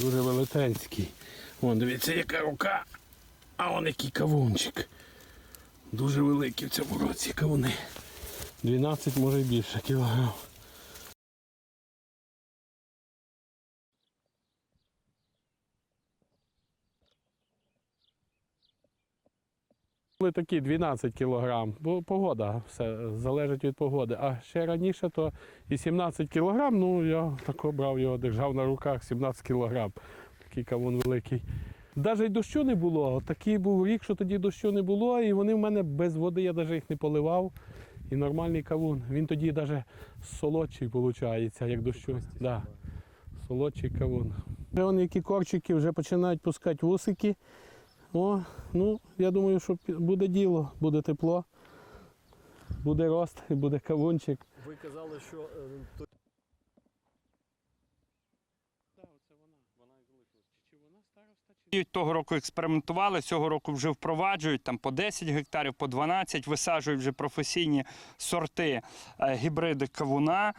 Дуже велетенський. Вон, дивіться, яка рука. А он який кавунчик. Дуже великий в цьому році кавуни. 12, може і більше кілограм. Були такі 12 кілограм, бо погода все залежить від погоди. А ще раніше то і 17 кілограм, ну я тако брав його, держав на руках 17 кілограм. Такий кавун великий. Навіть й дощу не було. Такий був рік, що тоді дощу не було, і вони в мене без води, я навіть їх не поливав. І нормальний кавун. Він тоді навіть солодший виходить, як дощу. Да. Солодший кавун. Вже вони які корчики вже починають пускати вусики. О, ну, я думаю, що буде діло, буде тепло, буде рост і буде кавунчик. Ви казали, що е, то- Того року експериментували, цього року вже впроваджують там по 10 гектарів, по 12, висаджують вже професійні сорти е, гібриди кавуна.